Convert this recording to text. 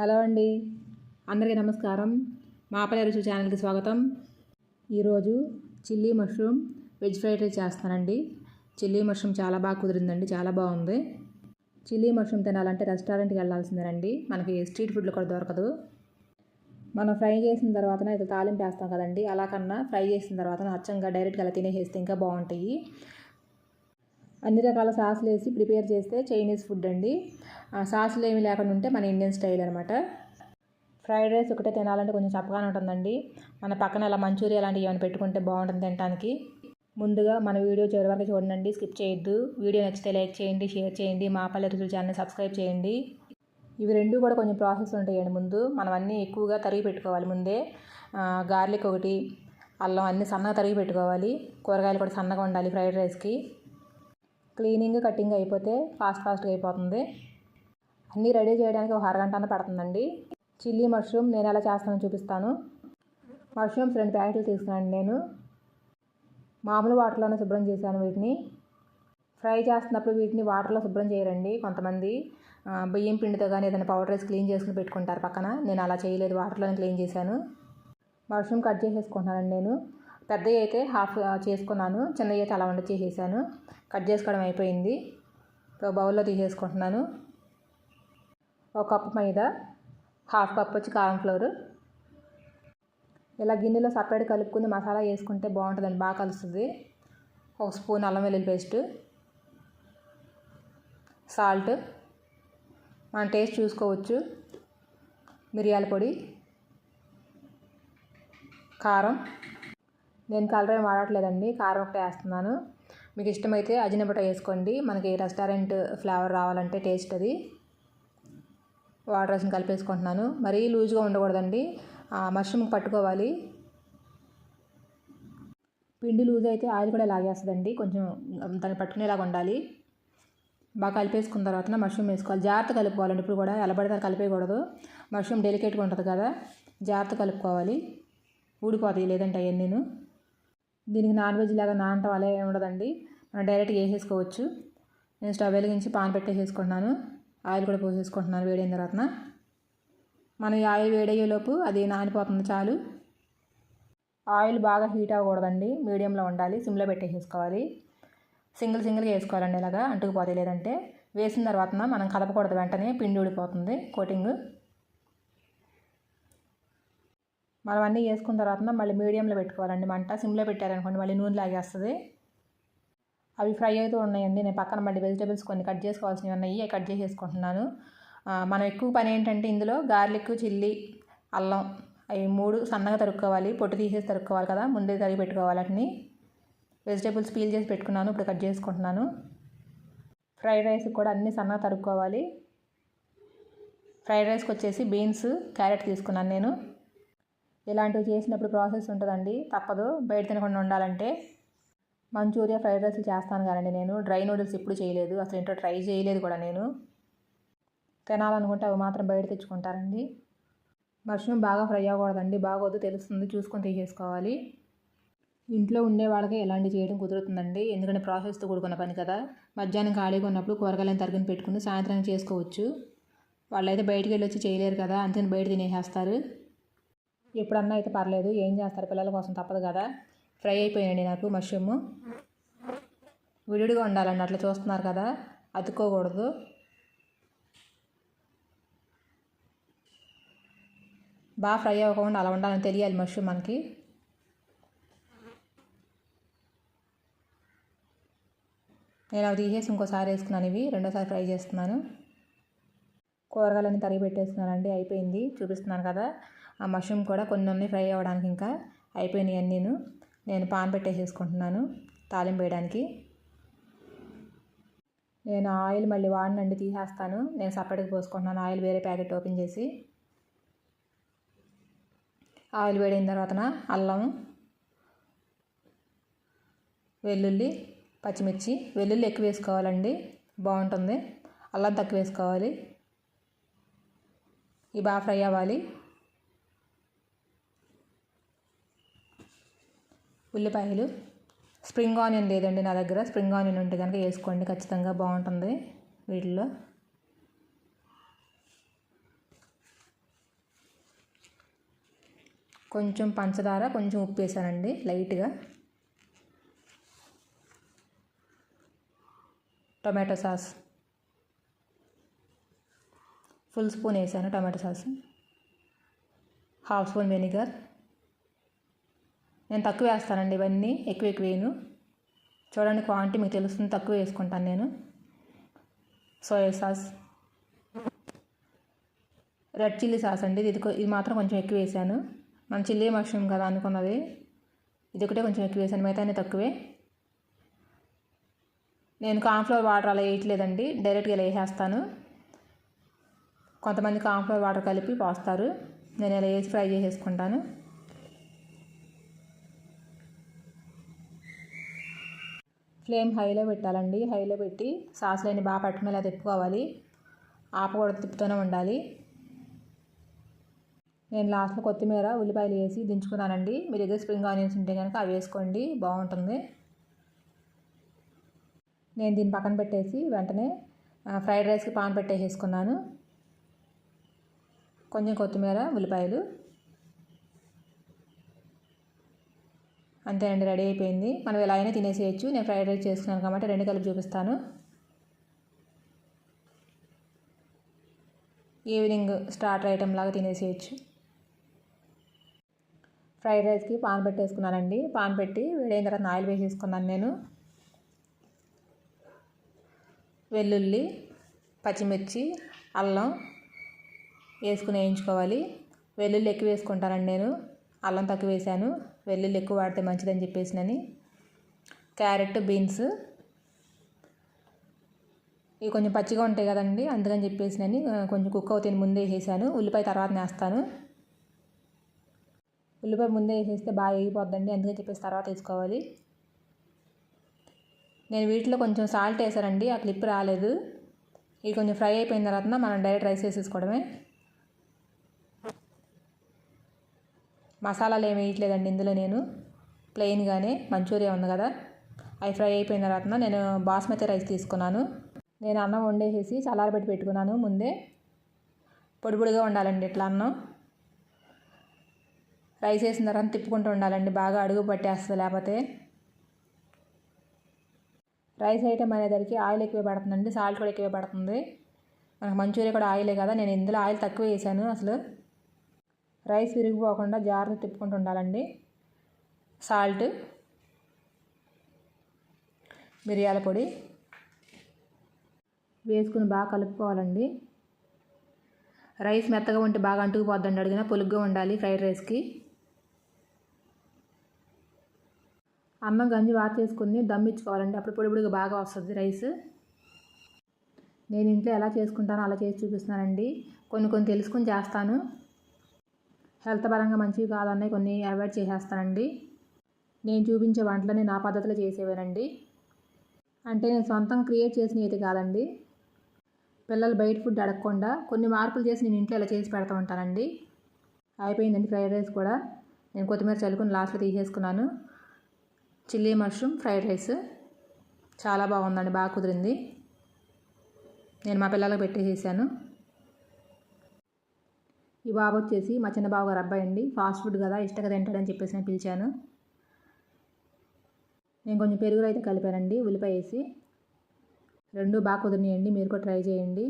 Hello అండి. అందరికీ నమస్కారం. మా రుచి ఛానల్కి స్వాగతం. ఈరోజు chilli mushroom veg fried rice చేస్తానండి చిల్లీ మష్రూమ్ చాలా బాగా కుదిరిందండి చాలా బాగుంది. చిల్లీ మష్రూమ్ తినాలంటే రెస్టారెంట్కి వెళ్ళాల్సిందేనండి. మనకి స్ట్రీట్ ఫుడ్లు కూడా దొరకదు. మనం ఫ్రై చేసిన తర్వాత ఇట్లా తాలింపు వేస్తాం కదండి. అలా కన్నా ఫ్రై చేసిన తర్వాత అచ్చంగా డైరెక్ట్గా అలా తినేసేస్తే ఇంకా బాగుంటాయి. అన్ని రకాల సాసులు వేసి ప్రిపేర్ చేస్తే చైనీస్ ఫుడ్ అండి. సాసులు ఏమి లేకుండా ఉంటే మన ఇండియన్ స్టైల్ అనమాట ఫ్రైడ్ రైస్ ఒకటే తినాలంటే కొంచెం చప్పగానే ఉంటుందండి. మన పక్కన అలా మంచూరియా లాంటివి ఏమైనా పెట్టుకుంటే బాగుంటుంది తినడానికి ముందుగా మన వీడియో చివరి వరకు చూడండి స్కిప్ చేయొద్దు. వీడియో నచ్చితే లైక్ చేయండి షేర్ చేయండి మా పల్లె రుచులు ఛానల్ సబ్స్క్రైబ్ చేయండి. ఇవి రెండు కూడా కొంచెం ప్రాసెస్ ఉంటాయండి ముందు. మనం అన్నీ ఎక్కువగా తరిగి పెట్టుకోవాలి ముందే. గార్లిక్ ఒకటి అల్లం అన్నీ సన్నగా తరిగి పెట్టుకోవాలి. కూరగాయలు కూడా సన్నగా ఉండాలి ఫ్రైడ్ రైస్కి. క్లీనింగ్ కటింగ్ అయిపోతే ఫాస్ట్ ఫాస్ట్గా అయిపోతుంది. అన్నీ రెడీ చేయడానికి ఒక అరగంట అన్న పడుతుందండి. చిల్లీ మష్రూమ్ నేను ఎలా చేస్తానో చూపిస్తాను. మష్రూమ్స్ రెండు ప్యాకెట్లు తీసుకున్నాను నేను. మామూలు వాటర్లోనే శుభ్రం చేశాను వీటిని. ఫ్రై చేస్తున్నప్పుడు వీటిని వాటర్లో శుభ్రం చేయరండి కొంతమంది. బియ్యం పిండితో కానీ ఏదైనా పౌడర్ వేసి క్లీన్ చేసుకుని పెట్టుకుంటారు పక్కన. నేను అలా చేయలేదు వాటర్లోనే క్లీన్ చేశాను. మష్రూమ్ కట్ చేసేసుకుంటున్నానండి నేను. పెద్దవి అయితే హాఫ్ చేసుకున్నాను. చిన్నవి అయితే అలా వంట చేసేసాను. కట్ చేసుకోవడం అయిపోయింది. బౌల్లో తీసేసుకుంటున్నాను. ఒక కప్పు మైదా హాఫ్ కప్ వచ్చి కారం ఫ్లోర్. ఇలా గిన్నెలో సపరేట్ కలుపుకుని మసాలా వేసుకుంటే బాగుంటుందండి బాగా కలుస్తుంది. ఒక స్పూన్ అల్లం వెల్లుల్లి పేస్ట్ సాల్ట్. మన టేస్ట్ చూసుకోవచ్చు. మిరియాల పొడి కారం. నేను కలర్ ఏం వాడట్లేదండి కారం ఒకటే వేస్తున్నాను. మీకు ఇష్టమైతే అజినబట వేసుకోండి. మనకి రెస్టారెంట్ ఫ్లేవర్ రావాలంటే టేస్ట్ అది. వాటర్ వేసి కలిపేసుకుంటున్నాను. మరీ లూజ్గా ఉండకూడదండి. మష్రూమ్ పట్టుకోవాలి. పిండి లూజ్ అయితే ఆయిల్ కూడా లాగేస్తుందండి. కొంచెం దాన్ని పట్టుకునేలాగా ఉండాలి. బాగా కలిపేసుకున్న తర్వాత మష్రూమ్ వేసుకోవాలి. జాగ్రత్త కలుపుకోవాలండి. ఇప్పుడు కూడా ఎలా పడితే కలిపేయకూడదు. మష్రూమ్ డెలికేట్గా ఉంటుంది కదా జాగ్రత్త కలుపుకోవాలి. ఊడిపోతాయి లేదంటే అవన్నీ నేను. దీనికి నాన్ వెజ్ లాగా నానటం అలా ఏమి ఉండదండి. మనం డైరెక్ట్గా వేసేసుకోవచ్చు. నేను స్టవ్ వెలిగించి పాన్ పెట్టేసేసుకుంటున్నాను. ఆయిల్ కూడా పోసేసుకుంటున్నాను వేడైన తర్వాత. మనం ఈ ఆయిల్ వేడయ్యేలోపు అది నానిపోతుంది చాలు. ఆయిల్ బాగా హీట్ అవ్వకూడదండి. మీడియంలో ఉండాలి. సిమ్లో పెట్టేసేసుకోవాలి. సింగిల్ సింగిల్గా వేసుకోవాలండి ఇలాగా. అంటుకుపోతే లేదంటే వేసిన తర్వాత మనం కలపకూడదు వెంటనే పిండి ఊడిపోతుంది. కోటింగ్. మనం అన్నీ వేసుకున్న తర్వాత మళ్ళీ మీడియంలో పెట్టుకోవాలండి. మంట సిమ్లో పెట్టారనుకోండి మళ్ళీ నూనె లాగేస్తుంది. అవి ఫ్రై అవుతూ ఉన్నాయండి. నేను పక్కన మళ్ళీ వెజిటేబుల్స్ కొన్ని కట్ చేసుకోవాల్సినవి ఉన్నాయి. అవి కట్ చేసేసుకుంటున్నాను. మనం ఎక్కువ పని ఏంటంటే ఇందులో గార్లిక్ చిల్లీ అల్లం అవి మూడు సన్నగా తరుక్కోవాలి. పొట్టు తీసేసి తరుక్కోవాలి కదా. ముందే తరిగి పెట్టుకోవాలి వాటిని. వెజిటేబుల్స్ పీల్ చేసి పెట్టుకున్నాను. ఇప్పుడు కట్ చేసుకుంటున్నాను. ఫ్రైడ్ రైస్ కూడా అన్నీ సన్నగా తరుక్కోవాలి. ఫ్రైడ్ రైస్కి వచ్చేసి బీన్స్ క్యారెట్ తీసుకున్నాను నేను. ఇలాంటివి చేసినప్పుడు ప్రాసెస్ ఉంటుందండి. తప్పదు. బయట తినకుండా ఉండాలంటే మంచూరియా ఫ్రైడ్ రైస్ చేస్తాను కదండి నేను. డ్రై నూడిల్స్ ఎప్పుడు చేయలేదు. అసలు ఏంటో ట్రై చేయలేదు కూడా నేను. తినాలనుకుంటే అవి మాత్రం బయట తెచ్చుకుంటారండి. మష్రూమ్ బాగా ఫ్రై అవ్వకూడదండి. బాగోదు. తెలుస్తుంది. చూసుకొని తీసేసుకోవాలి. ఇంట్లో ఉండే వాళ్ళకి ఎలాంటి చేయడం కుదురుతుందండి. ఎందుకంటే ప్రాసెస్తో కూడుకున్న పని కదా. మధ్యాహ్నం ఖాళీగా ఉన్నప్పుడు కూరగాయలను తరిగిన పెట్టుకుని సాయంత్రం చేసుకోవచ్చు. వాళ్ళైతే బయటికి వెళ్ళి వచ్చి చేయలేరు కదా. అంతే బయట తినేసేస్తారు. ఎప్పుడన్నా అయితే పర్లేదు ఏం చేస్తారు పిల్లల కోసం తప్పదు కదా. ఫ్రై అయిపోయినాయి నాకు మష్రూమ్. విడివిడిగా ఉండాలండి అట్లా చూస్తున్నారు కదా. అతుక్కోకూడదు. బాగా ఫ్రై అవ్వకుండా అలా ఉండాలని తెలియాలి మష్రూమ్ మనకి. నేను అవి తీసేసి ఇంకోసారి వేసుకున్నాను ఇవి రెండోసారి ఫ్రై చేస్తున్నాను. కూరగాయలన్నీ తరిగి పెట్టేస్తున్నానండి అయిపోయింది. చూపిస్తున్నాను కదా ఆ మష్రూమ్ కూడా కొన్ని ఉన్నాయి ఫ్రై అవ్వడానికి ఇంకా అయిపోయినాయి అన్నీను. నేను పాన్ పెట్టేసేసుకుంటున్నాను తాలింపు వేయడానికి. నేను ఆయిల్ మళ్ళీ వాడినండి తీసేస్తాను. నేను సపరేట్గా పోసుకుంటున్నాను ఆయిల్ వేరే ప్యాకెట్ ఓపెన్ చేసి. ఆయిల్ వేడిన తర్వాతన అల్లం వెల్లుల్లి పచ్చిమిర్చి. వెల్లుల్లి ఎక్కువ వేసుకోవాలండి బాగుంటుంది. అల్లం తక్కువ వేసుకోవాలి. ఇవి బాగా ఫ్రై అవ్వాలి. ఉల్లిపాయలు. స్ప్రింగ్ ఆనియన్ లేదండి నా దగ్గర. స్ప్రింగ్ ఆనియన్ ఉంటే కనుక వేసుకోండి. ఖచ్చితంగా బాగుంటుంది వీటిలో కొంచెం పంచదార కొంచెం ఉప్పు వేసానండి లైట్గా. Tomato sauce. ఫుల్ స్పూన్ వేసాను tomato sauce. Half spoon vinegar. నేను తక్కువ వేస్తానండి ఇవన్నీ ఎక్కువ ఎక్కువ వేయను. చూడండి క్వాంటిటీ మీకు తెలుస్తుంది తక్కువ వేసుకుంటాను నేను. Soya sauce. Red chilli sauce అండి ఇది ఇది మాత్రం కొంచెం ఎక్కువ వేసాను. మన చిల్లీ మష్రూమ్ కదా అనుకున్నది ఇది ఒకటే కొంచెం ఎక్కువ వేసాను మిగతా తక్కువే. నేను కార్న్ఫ్లవర్ వాటర్ అలా వేయట్లేదండి డైరెక్ట్గా ఇలా వేసేస్తాను. కొంతమంది కాంఫ్లవర్ వాటర్ కలిపి పోస్తారు. నేను ఇలా వేసి ఫ్రై చేసేసుకుంటాను. ఫ్లేమ్ హైలో పెట్టాలండి. హైలో పెట్టి సాసులన్నీ బాగా పట్టుకునేలా తిప్పుకోవాలి. ఆపకూడదు తిప్పుతూనే ఉండాలి. నేను లాస్ట్లో కొత్తిమీర ఉల్లిపాయలు వేసి దించుకున్నానండి. మీ దగ్గర స్ప్రింగ్ ఆనియన్స్ ఉంటే కనుక అవి వేసుకోండి. బాగుంటుంది. నేను దీన్ని పక్కన పెట్టేసి వెంటనే ఫ్రైడ్ రైస్కి పాన్ పెట్టేసేసుకున్నాను. కొంచెం కొత్తిమీర ఉల్లిపాయలు. అంతే అండి రెడీ అయిపోయింది. మనం ఎలా అయినా తినేసేయచ్చు. నేను ఫ్రైడ్ రైస్ చేసుకున్నాను కాబట్టి రెండు కలిపి చూపిస్తాను. ఈవినింగ్ స్టార్టర్ ఐటెం లాగా తినేసేయచ్చు. ఫ్రైడ్ రైస్కి పాన్ పెట్టేసుకున్నానండి. పాన్ పెట్టి వేడైన తర్వాత ఆయిల్ వేసేసుకున్నాను నేను. వెల్లుల్లి పచ్చిమిర్చి అల్లం వేసుకుని వేయించుకోవాలి. వెల్లుల్లి ఎక్కువ వేసుకుంటానండి నేను. అల్లం తక్కువ వేసాను. వెల్లుల్లి ఎక్కువ వాడితే మంచిదని చెప్పేసినని క్యారెట్ బీన్స్. ఇవి కొంచెం పచ్చిగా ఉంటాయి కదండి. అందుకని చెప్పేసినని కొంచెం కుక్ అవుతాయి ముందే వేసేసాను. ఉల్లిపాయ తర్వాత వేస్తాను ఉల్లిపాయ ముందే వేసేస్తే బాగా వేగిపోద్దండి. అందుకని చెప్పేసి తర్వాత వేసుకోవాలి. నేను వీటిలో కొంచెం సాల్ట్ వేసానండి. ఆ క్లిప్ రాలేదు. ఇది కొంచెం ఫ్రై అయిపోయిన తర్వాత మనం డైరెక్ట్ రైస్ వేసేసుకోవడమే. మసాలాలు ఏమి వేయట్లేదండి ఇందులో నేను. ప్లెయిన్గానే మంచూరియా ఉంది కదా. అవి ఫ్రై అయిపోయిన తర్వాత నేను బాస్మతి రైస్ తీసుకున్నాను. నేను అన్నం వండేసేసి చల్లారబెట్టి పెట్టుకున్నాను ముందే. పొడి పొడిగా ఉండాలండి ఇట్లా అన్నం. రైస్ వేసిన తర్వాత తిప్పుకుంటూ ఉండాలండి బాగా అడుగు పట్టేస్తుంది లేకపోతే. రైస్ ఐటమ్ అనేసరికి ఆయిల్ ఎక్కువ పడుతుందండి సాల్ట్ కూడా ఎక్కువ పడుతుంది. మనకు మంచూరియా కూడా ఆయిలే కదా నేను ఇందులో ఆయిల్ తక్కువ వేసాను అసలు. రైస్ విరిగిపోకుండా జాగ్రత్త తిప్పుకుంటూ ఉండాలండి. సాల్ట్ మిరియాల పొడి వేసుకుని బాగా కలుపుకోవాలండి. రైస్ మెత్తగా ఉంటే బాగా అంటుకుపోద్దండి. అడిగిన పొలుగ్గా ఉండాలి ఫ్రైడ్ రైస్కి. అన్నం గంజి బాగా చేసుకుని దమ్ ఇచ్చుకోవాలండి. అప్పుడు పొడి పొడిగా బాగా వస్తుంది రైస్. నేను ఇంట్లో ఎలా చేసుకుంటానో అలా చేసి చూపిస్తున్నానండి. కొన్ని కొన్ని తెలుసుకొని చేస్తాను. హెల్త్ పరంగా మంచివి కాదన్నాయి కొన్ని అవాయిడ్ చేసేస్తానండి. నేను చూపించే వంటలని నా పద్ధతిలో చేసేవేనండి. అంటే నేను సొంతం క్రియేట్ చేసినవి అయితే కాదండి. పిల్లలు బయట ఫుడ్ అడగకుండా కొన్ని మార్పులు చేసి నేను ఇంట్లో ఇలా చేసి పెడతా ఉంటానండి. అయిపోయిందండి ఫ్రైడ్ రైస్ కూడా. నేను కొత్తిమీర చల్లుకుని లాస్ట్లో తీసేసుకున్నాను. Chilli mushroom fried rice. చాలా బాగుందండి బాగా కుదిరింది. నేను మా పిల్లలకు పెట్టేసేసాను. ఈ బాబు వచ్చేసి మా చిన్న బాబు గారు అబ్బాయి అండి. ఫాస్ట్ ఫుడ్ కదా ఇష్టంగా తింటాడని చెప్పేసి నేను పిలిచాను. నేను కొంచెం పెరుగులో అయితే కలిపానండి ఉల్లిపాయ వేసి. రెండు బాగా కుదిరినాయండి మీరు కూడా ట్రై చేయండి.